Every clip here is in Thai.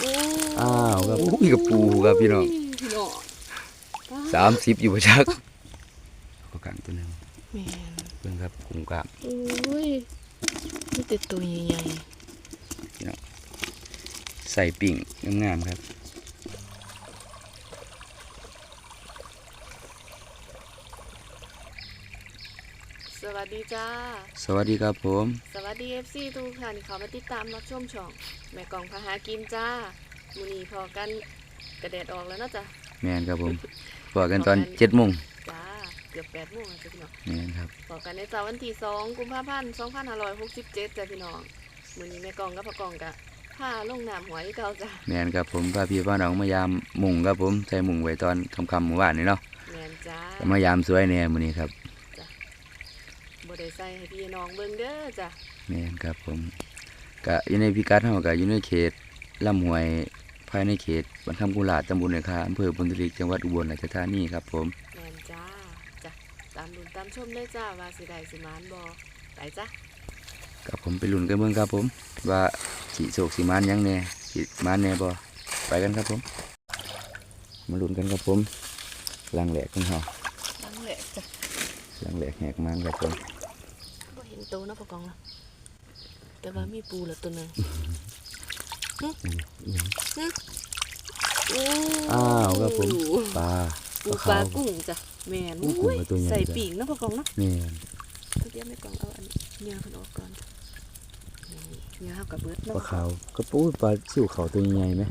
อู้อ้าวครับอุ้ยกับปูครับพี่น้องพี่น้องสามสิบอยู่ประชักก็กลางตัวหนึงแม่นเพิ่งครับกุ้งกลางอุ้ยนี่แต่ตัวใหญ่ใส่ปิ่งงามๆครับ ๆสวัส ดีจ้า สวัสดีครับผม สวัสดี FC ทุกท่านที่เขามาติดตามรับชมช่อง แม่กองพาหากินจ้ามื้อนี้พอกันกระแดดออกแล้วเนาะจ้ะแมนครับผมบอกกันตอนเจ็ดโมงจ้า เกือบ8โมงแล้วจ้ะพี่น้องแมนครับพอกันในจ้าวันที่2กุมภาพันธ์2567จ้ะพี่น้องมื้อนี้แม่กองกับพ่อกองกะพาลงน้ำหัวที่เก่าจ้ะแมนครับผมพาพี่พ่อน้องมายามมุงครับผมใส่มุงไว้ตอนค่ำๆเมื่อวานนี่เนาะแม่นจ้าก็มายามสวยแน่มื้อนี้ครับ บ่ได้ใส่ให้พี่น้องเบิ่งเด้อจ้ะแมนครับผมก็อยู่ในพิกัดเฮาก็อยู่ในเขตลำห้วยภายในเขตบรรคำกุหลาบตำบลในคาอำเภอบุญทลิกจังหวัดอุบลราชธานีครับผมแม่นจ้าจ้ะตามลุ้นตามชมเลยจ้าว่าสิได้สิมานบ่ไปจ้ะกับผมไปลุ้นกันเบิ่งครับผม ว่าสิโศกสิมานหยังแน่สิมานแน่บ่ไปกันครับผม มาลุ้นกันครับผมลังแหลกของเฮานั่นแหละจ้ะลังแหลกแหกมันครับผมบ่ เห็นโตนะพ่อกองนะแต่ว่ามีปูแล้วตัวหนึงอู้อ้าวครับผมปลาปูปลากุ้งจ้ะแม่นอู้กุ้งมาตัวใหญ่ใส่จ้ะปีกนะพ่อกองนะนี่เดี๋ยวแม่กองเอาอันเนื้อเพิ่นออกก่อนนี่เนื้อเฮากับเบิดปเนาะลาขาวกระปูปลาสิวขาวตัวใหญ่ไหม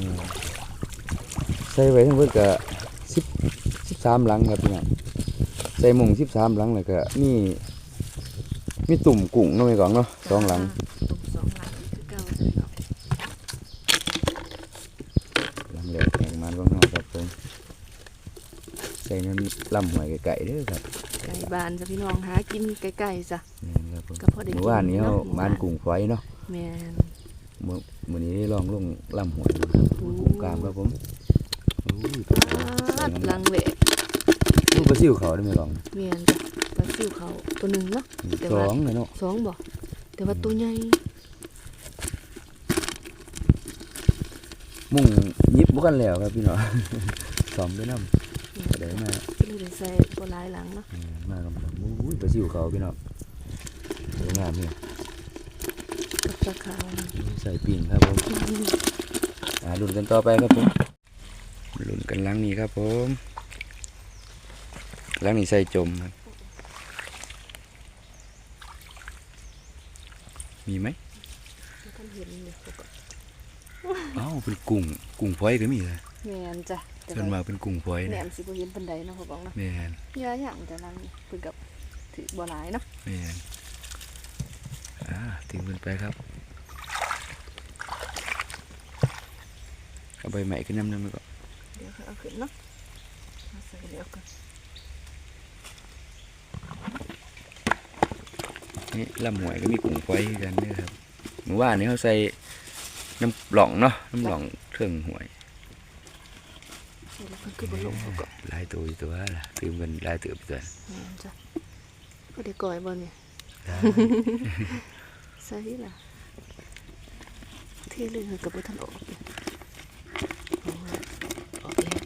นี่ใส่ไว้ทั้งเบิดก็สิบ สิบสามหลังครับพี่น้องใส่หมุงสิบสามหลังแล้วก็มีมีตุ่มกุ้งเนาะไว้ก่อนเนาะสองหลังตุ่มสองหลังคือเก่าจ้ะเนาะหลังแหลกแหกมันบ้างเนาะครับผมใส่น้ำลำหวยไก่ๆเด้อครับไก่บ้านจ้ะพี่น้องหากินไกลๆจ้ะนี่ครับผมก็พอได้กินเมื่อวานนี้เขาเนาะบ้านกุ้งฝอยเนาะแม่นมื่อมื่อนี้ได้ลองลงลำหวยดูครับโอ้กุ้งกลามครับผมอุ้ยปลาขาวใส่ปาดน้ำลังเวะ ลูกปลาซิวเขาได้ไหมลองเมียนจ้ะปลาซิวเขาตัวหนึ่งเนาะแต่สว่าองเลยเนาะสองบ่แต่ว่าตัวใหญ่มุ่งยิบบุกันแล้วครับพี่น้องสองด้วยน้ำก็ได้มาก็เลยได้ใส่บ่หลายหลังเนาะอืมมากับผมอุ้ยปลาซิวเขาพี่น้องสวยงามเนี่ยกับปลาขาวนะใส่ปิ่งครับผมอ่าลุ้นกันต่อไปครับผมลุ้นกันหลังนี้ครับผม หลังนี้ใส่จมครับ มีไหมบ่ทันเห็นเลยเขาก็อ้าวเป็นกุ้งกุ้งฝอยก็มีเลยแม่นจ้ะแต่ส่วนมาว่ากเป็นกุ้งฝอยแหนนะมสิบ่เห็นปานใดเนาะเขาบอกเนาะแม่นเยอะอย่างแต่ลังนี่เพิ่นกับถือบ่หลายเนาะแม่นอ่าถึงมันไปครับเอาใบใหม่ขึ้นน้ำน้ำไปก่อน เดี๋ยวเขาเอาขึ้นเนาะเอาใส่เดี๋ยวก่อน นี่ลำหวยก็มีกุ้งฝอยคือกันเนี่ยครับเมื่อวานนี้เขาใส่น้ำหล่องเนาะน้ำหล่องเครื่องหวยเดี๋ยวมันคือบ่ลงเขาก็หลายตัวอยู่ตัวละตื่มกันหลายตัวตัวแม่นจ้ะบ่ได้ก่อยบ่เนี่ยใส่ล่ะเทเลยกับบ่ทันออกเลยโอ้ยออกแล้ว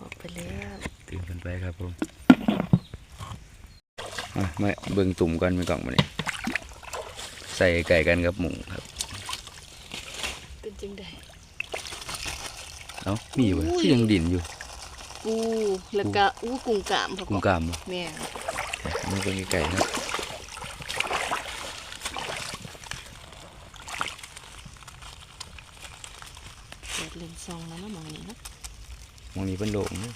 ออกไปแล้วตื่มกันไปครับผมอะ มาเบิ่งตุ่มกันไปก่อนมาเนี่ยใส่ไก่กันกับหมูครับ เป็นจังไดเอ้ามีอยู่อุ้ยที่ยังดินอยู่ ปูแล้วก็อู้กุ้งกามพ่อกุ้งก็กามบ่แม่มันเป็นไก่ครับเปิดเลนส์ซองแล้วเนาะหมองนี้เนาะมองนี้เป็นโล่งเนอะ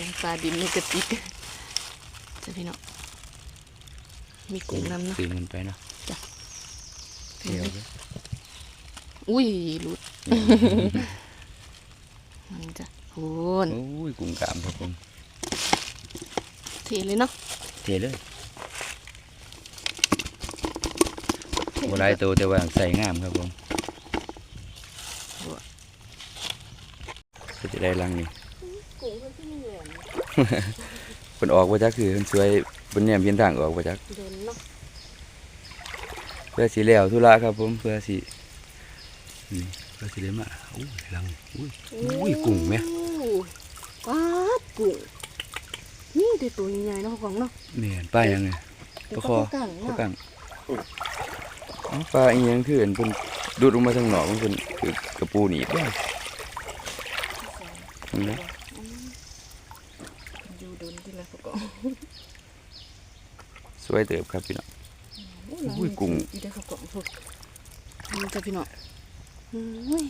สียงปลาดินในกระติกจ้ะพี่น้องมีกุ้งนำเนาะตื่นกันไปเนาะเดี๋ยวเด้ออุ้ยหลุดมันจะโหนโอ้ยกุ้งกามครับผมเทเลยเนาะเทเลยโบราณตัวแต่ว่าใส่งามครับผมก็จะได้รังนี่กุ้งเพิ่น เพิ่นออกบ่จักคือเพิ่นช่วยเพิ่นแนมเพียนทางออกบ่จักโดนเนาะเพื่อสิแล้วธุระครับผมเพื่อสินี่เพื่อสิได้มาอุ้ยลังอุ้ยอุ้ยกุ้งแม่อู้ว้าดกุ้งนี่ได้ตัวใหญ่ๆเนาะของเนาะแม่นป้ายังไงเดี๋ยวปลาคอก็กังปลาเนาะกังเอ้าปลาอีหยังคือเห็นเพิ่นดูดลงมาทางหนอกมันเพิ่นคือกระปูหนีบเด้อเห็นไหม อยู่โดนที่ละก็ สวยเติบครับพี่น้องอุ้ยกุ้งอีได้เขากล่องพวกมันจะพี่น้องอุ้ย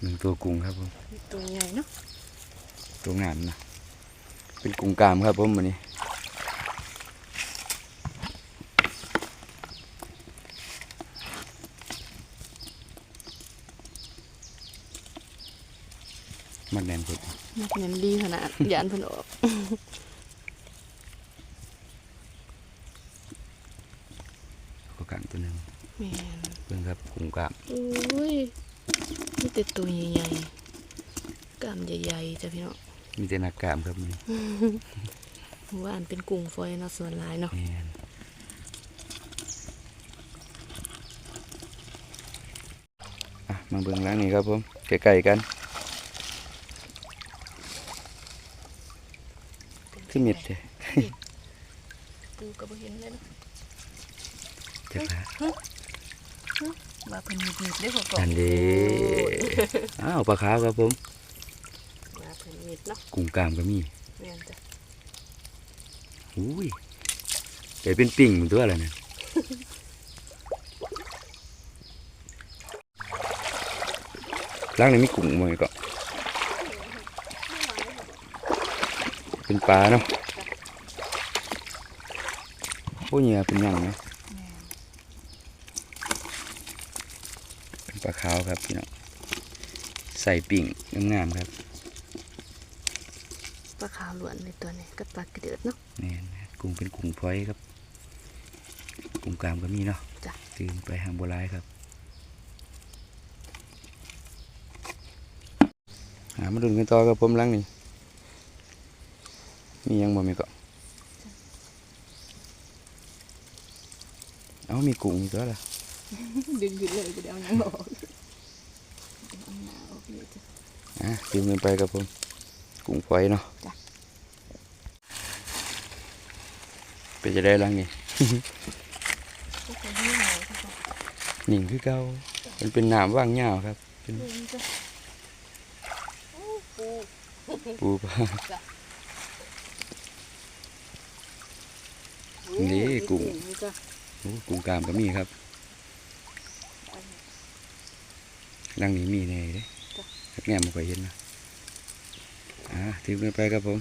หนึ่งตัวกุ้งครับผมตัวใหญ่เนาะตัวงามนะเป็นกุ้งกามครับผมวันนี้มันแน่นสุดมันเป็นดีขนาดยานเพิ่นออกก็กังตัวหนึง แม่น เพิ่งครับ กุ้งกามอุ้ยนี่แต่ตัวใหญ่ๆกล้ามใหญ่ๆจ้ะพี่น้องมีแต่หนักกามครับมันว่าอันเป็นกุ้งฝอยเนาะส่วนหลายเนาะแม่นอะมาเบิ่งล้างนี่ครับผมใกล้ๆกันขึ้นเม็ดเลยปูก็บ่เห็นเลยเนาะเดี๋ยวนะ ว่าเพิ่นมีดได้อเขากล่องนั่นเดีอ้าวปลาขาวครับผมว่าเพิ่นมีดเนาะกุ้งกามก็มีแม่นจ้ะอุ้ยเดี๋ยวเป็นปิ่งเหมือนตัวอะไรเนี่ยล้างในมีกุ้งมั้ยก็เป็นปลาเนาะโอ้ยเนี่ยเป็นหยังไหมเป็นปลาขาวครับพี่น้องใส่ปิ่งงามๆครับปลาขาวล้วนในตัวนี้กับปลากระเดือดเนาะนี่นะกุ้งเป็นกุ้งพลอยครับกุ้งกามก็มีเนาะจ้ะตื่นไปหางโบราณครับ หามาดุนกันต่อกับผมหลังนี่มีหยังบ่มีก็เอามีกุ้งอีกตัวละ ดึงขึ้นเลยบ่ได้เอาหยังออกเอาหน้าออกเลยจ้ะอะตื่นกันไปกับผมกุ้งพลอยเนาะจ้ะเป็นจะได้ลังนี่พวกคนที่หายเขาก็นิ่งคือเก่ามันเป็นน้ำว่างยาครับเป็นดึงจ้ะโอ้ปูปูปลานี่กุ้งโอ้กุ้งกามก็มีครับห ลังนี้มีแน่เด้แง่ไม่ค่อยเห็นนะอะทิ้งกันไปครับผม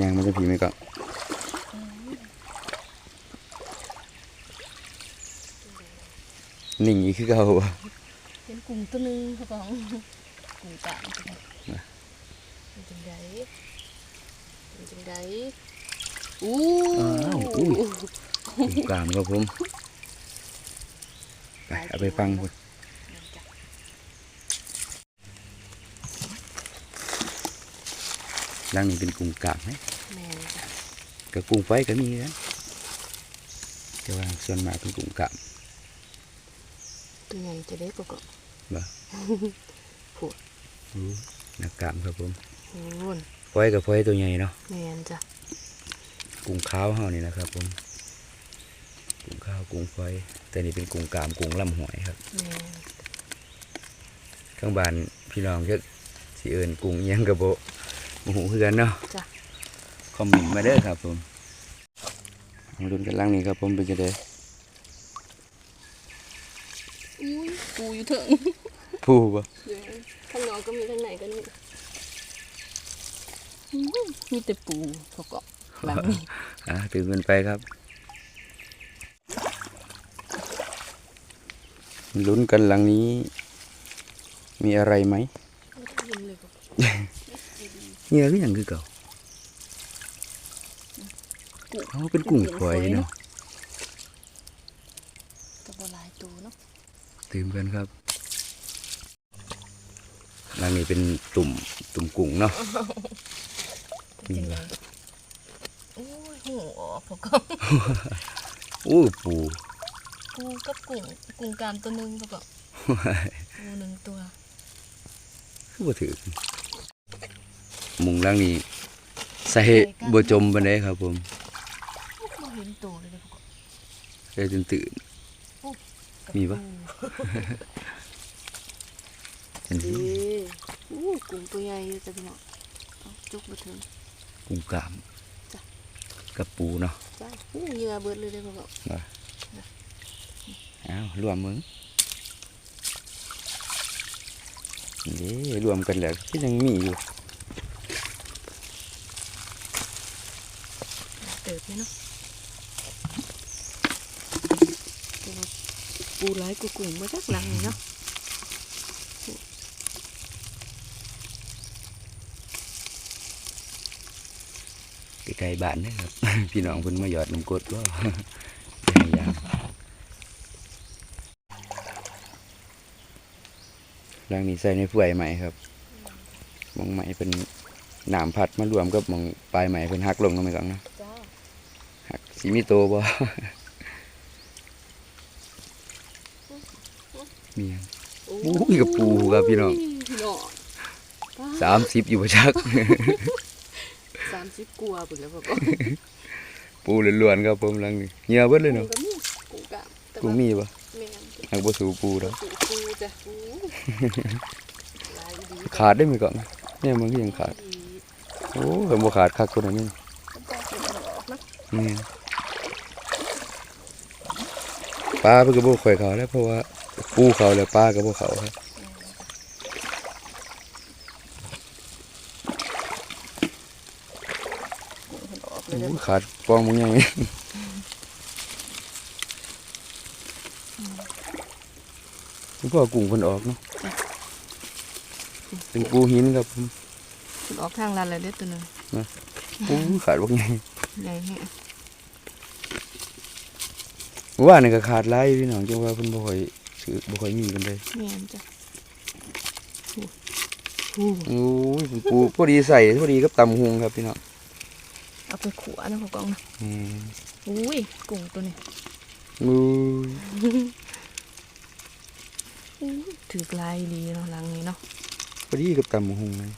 ย่างมันจะผีไหมก็นิ่งอีกคือเก่าบ่เป็นกลุ่มตัวหนึงเขาบอกกลุ่มกลางจ้ะเป็นจังไดเป็นจังไดอู้อ้าวอุ้ยกุ้งกามครับผมไปเอาไปฟังพุ่น นั่นจ้ะ หลังนี้เป็นกุ้งกามไหมแม่นจ้ะกับกุ้งไฟก็มีนะแต่ว่าส่วนมากเป็นกุ้งกามตัวใหญ่จะได้ก็ก็บ่พูดอู้หนักกามครับผมโอ้นไฟกับไฟตัวใหญ่เนาะแม่นจ้ะกุ้งขาวเฮานี่นะครับผมกุ้งขาวกุ้งไฟแต่นี่เป็นกุ้งกามกุ้งลำหอยครับแม่นข้างบ้านพี่น้องจะสิเอิญกุ้งอิหยังกระโบ โมโหคือกันเนาะจ้ะคอมเมนต์มาเด้อครับผมมาลุ้นกันล่างนี้ครับผมเป็นจะได้อุ้ยปูอยู่เถิงผู้บ่ข้างนอกก็มีข้างในก็มีอื้อมีแต่ปูเขาก็แบบนี้อะตื่นกันไปครับลุ้นกันหลังนี้ มีอะไรไหมยิ้มเลยก็ เหงื่อคือหยังคือเก่าเขาเป็นกุ้งฝอยเนาะตัวบหลายตัวเนาะตื่นกันครับหลังนี้เป็นตุ่มตุ่มกุ้งเนาะเป็นจังไงโอ้ยหูออกพวกก็อู้ปูปูกับกุ้งกุ้งกามตัวหนึงพวกก็ปูหนึ่งตัวคือบ่ถือ มุงหลังนี้ใส่บ่จมปานใดครับผมบ่เห็นตัวเลยเด้อพวกก็ได้ตื่นตื่นกับมีปะปูจังเด้ซี่อู้กุ้งตัวใหญ่อยู่จ้ะพี่น้องเอาจุกมาถึงกุ้งกล้ามจ้ะกับปูเนาะจ้าอู้เหยื่อเบิดเลยเด้อพวกก็อ้าวรวมมึงนี่รวมกันแล้วก็ยังมีอยู่ เติบเลยเนาะแต่ว่าปูหลายกว่ากุ้งมาจากหลังนี่เนาะใกล้ๆบ้านนะครับ พี่น้องเพิ่นมาหยอดน้ำกรดว่าได้ยามหลังนี้ใส่ในถ้วยใหม่ครับมองใหม่เป็นหนามพัดมารวมกับหมองปลายใหม่เป็นหักลงลงไปก่อนนะจ้าหัก สีมิโตบ่มีหยังโอ้อุ้ยกับปูครับพี่น้องพี่น้องสามสิบอยู่ประชักสามสิบกว่าปุ่นแล้วพ่อก็ปูล้วนๆครับผมหลังนี้เหี่ยวเบิดเลยเนาะก็มีกูกะแต่กูว่ามีบ่แม่นหักบ่สู่ปูดอกกูกูจ้ะกูลายดีขาดได้ไหมก่อนเนี่ยมันก็ยังขาดดีโอ้ยบ่ขาดคักคนนั้นนี่ ต้องการเก็บมันออกนะ นี่ ปลาเพิ่นก็บ่ค่อยเขาแล้วเพราะว่าปูเขาแล้วปลาก็บ่เขาครับมันออกเลโอ้ยเด้อยขาดปองมึงยังคุณพ่อกุ้งเพิ่นออกเนาะเป็นปูหินครับผมมันออกทางลันเลยเด้อตัวหนึงโอ้ยขาดบ่ไงใหญ่แฮะ ว่านี่ก็ขาดหลายพี่น้องจังว่าเพิ่นบ่ค่อยถือบ่ค่อยมีกันเลยแม่นจ้ะโอ้โหโอ้ยเป็นปูพอดีใส่พอดีกับตำหุงครับพี่น้องเอาไปขัวนะพ่อกองนะอืมอุ้ยกุ้งตัวนี้โอ้ยอู้ถือกลายดีเนาะหลังนี้เนาะพอดีกับตำหุงเลย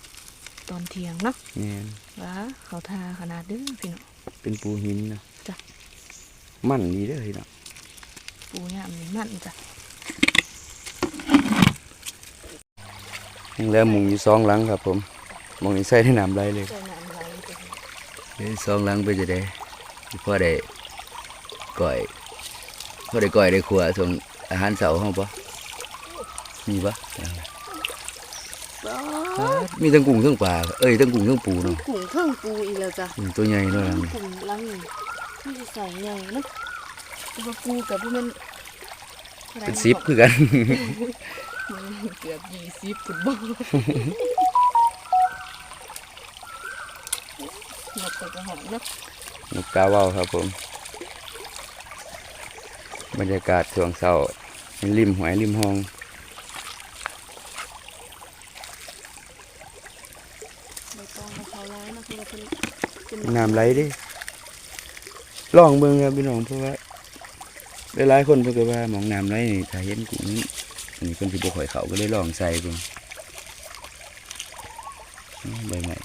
ตอนเที่ยงเนาะแม่นว้าเขาทาขนาดเด้อพี่น้องเป็นปูหินนะจ้ะมันดีเด้อพี่น้อง ปูยามนี่มันจ้ะยังแล้วหมุงอยู่สองหลังครับผมหมองนี้ใส่ในน้ำไหลเลยเจอน้ำไหลจ้ะเฮ้ยสองหลังไปจะได้พอได้ก่อยพอได้ก่อยได้ขัวส่งอาหารเสาห้องปะมีปะบ้ามีทั้งกุ้งทั้งปลาเอ้ยทั้งกุ้งทั้งปูเนาะกุ้งเพิ่งปูอีกแล้วจ้ะอืมตัวใหญ่เนาะหลังนี้กุ้งหลังนี่ที่ใส่ใหญ่เนาะ แต่ว่าปูกับพวกมันเป็นซิปคือกันมันเกือบยี่สิบฟุตบอลนกตัวกระหองเนาะนกกาเว่าวครับผม บรรยากาศช่วงเช้าริมหวยริมห้องใบตองกับเขาร้ายนะคือว่าเป็นเป็นน้ำไหลเดิลองเบิ่งครับพี่น้องเพราะว่า หลายๆคนเพิ่นก็ว่าหมองน้ำไหลนี่ถ้าเห็นกุ้งอันนี้เพิ่นสิบ่ค่อยเข้าก็เลยลองใส่เบิ่งอืมใบใหม่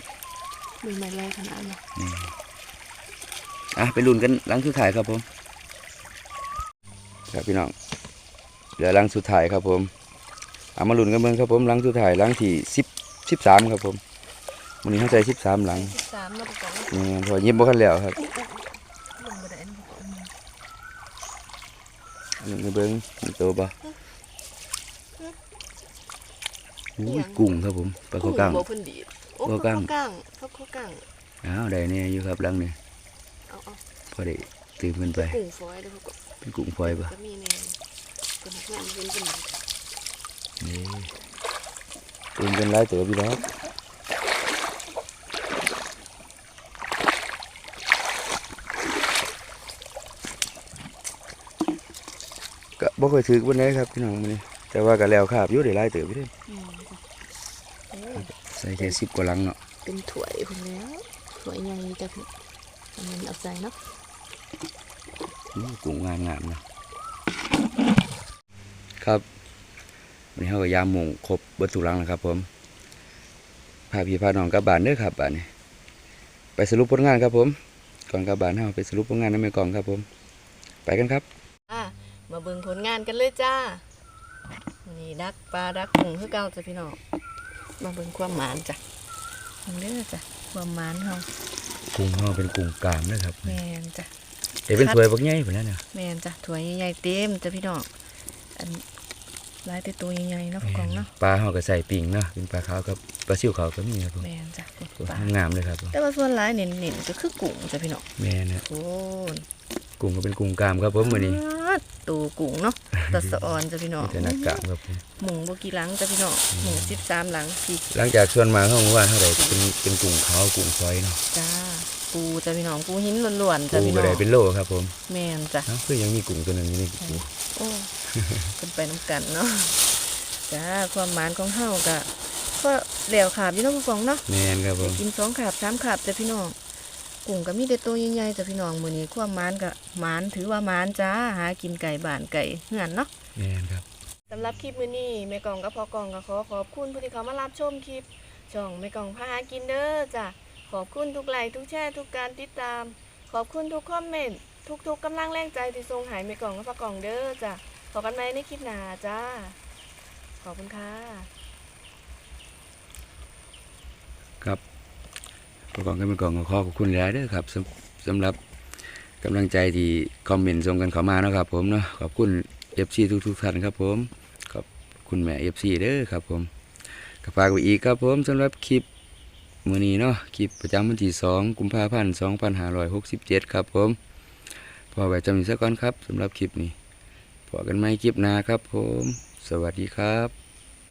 มีไม้แรงขนาดเนาะอะไปลุ้นกันหลังสุดท้ายครับผมครับพี่น้องเหลือหลังสุดท้ายครับผมเอามาลุ้นกันเบิ่งครับผมหลังสุดท้ายหลังที่10 13ครับผมวันนี้เขาใส่13หลังสิบสามเนาะประกอบเนาะนี่พอยิบบ่คันแล้วครับ ลงมาได้อันนี้ประกอบมา อั นนี้เบิ้งมีตัวปะอุ้ยกุ้งครับผมปลาข้าวกั้งโบเพิ่นดีดโอ้ข้าวกั้งข้าวกั้งข้าวข้าวกั้งอ้าวได้เนี่ยอยู่ครับหลังนี่เอาเอาพอได้ตื่นขึ้นไปกุ้งฝอยเด้อประกอบเป็นกุ้งฝอยปะก็มีแน่ก็นักงานเพิ่นเป็นนี่ตื่นกันหลายตัวพี่น้อง ก็บ่ค่อยถือวันไหนครับพี่น้องมื้อนี้แต่ว่าก็แล้วคาบอยู่ได้หลายเติบอยู่เด้อืมจ้ะอ้ใส่แค่สิบกว่าหลังเนาะเป็นถ้วยคุณแล้วถ้วยใหญ่จ้ะพี่อันนั้นเอาใส่เนาะอื้อกุ้งงามงามๆเนาะครับวันนี้เขาก็ยามหมงครบเบิดทุกหลังแล้วครับ ผมพาพี่พาน้องกลับบ้านเด้อครับบ้านนี้ไปสรุปผลงานครับผม ก่อนกลับบ้านเราไปสรุปผลงานในแม่กล่องครับผม ไปกันครับอะมา เบิ่งผลงานกันเลยจ้าวันนี้ดักปลาดักกุ้งคือเก่าจ้ะพี่น้อง มาเบิ่งความหมานจ้ะเบิ่งเด้อจ้ะความหมานเฮากุ้งเราเป็นกุ้งกลางนะครับแม่นจ้ะเดี๋ยวเป็นถ้วยบักใหญ่พุ่นนั่นน่ะแม่นจ้ะถ้วยใหญ่ๆเต็มจ้ะพี่น้อง อันหลายแต่ตัวใหญ่ๆเนาะกล่องเนาะ ปลาเขาก็ใส่ปิ่งเนาะเป็นปลาขาวกับปลาซิวขาวก็มีครับผมแม่นจ้ะปลางามเลยครับผมแต่ว่าส่วนหลายเน้นๆก็คือกุ้งจ้ะพี่น้องแม่นะโอ้น กุ้งก็เป็นกุ้งกลามครับผมมื้อนี้ป๊าดตัวกุ้งเนาะตะสะออนจ้ะพี่น้องมีแต่หน้ากลามครับผมหมุงบ่กี่หลังจ้ะพี่น้องหมุง13หลังพี่หลังจากส่วนมาเขาบอกว่าเท่าไหร่เป็นเป็นกุ้งขาวกุ้งซอยเนาะจ้าปูจ้ะพี่น้องปูหินล้วนๆจ้ะปูพี่ก็น้อได้งเป็นโลครับผมแม่นจ้ะเนาะคือยังมีกุ้งตัวหนึงอยู่นี่ปูโอ้เป็นไปน้ำกันเนาะจ้าความหมานของเฮาก็ก็เหลวขาบอยู่เนาะผู้กองเนาะแม่นครับผมกินสองขาบสามขาบจ้ะพี่น้อง กุ้งก็มีแต่ตัวใหญ่ๆจ้ะพี่น้องมื้อนี้ความหมานก็หมานถือว่าหมานจ้าหากินไก่บ้านไก่เฮือนเนาะแม่นครับสำหรับคลิปมื้อนี้แม่กองกับพ่อกองก็ขอขอบคุณผู้ที่เขามารับชมคลิปช่องแม่กองพาหากินเด้อจ้ะขอบคุณทุกไลค์ทุกแชร์ทุกการติดตาม ขอบคุณทุกคอมเมนต์ทุกๆกำลังแรงใจที่ส่งใหายแม่กองกับพ่อกองเด้อจ้ะพบกันใหม่ในคลิปหน้าจ้าขอบคุณค่ะครับ ประกอบกันเป็นกล่องขอขอบคุณหลายเด้อครับสำสำหรับกำลังใจที่คอมเมนต์ส่งกันเข้ามาเนาะครับ ผมเนาะขอบคุณ FC ทุกทุกๆท่านครับ ผมขอบคุณแม่ FC เด้อครับ ผมก็ฝากไว้อีกครับผมสำหรับคลิปมื้อนี้เนาะคลิปประจำวันที่2กุมภาพันธ์2567ครับ ผมพอไว้จำอีกสักก่อนครับสำหรับคลิปนี้พบกันใหมคลิปหน้าครับ ผม สวัสดีครับ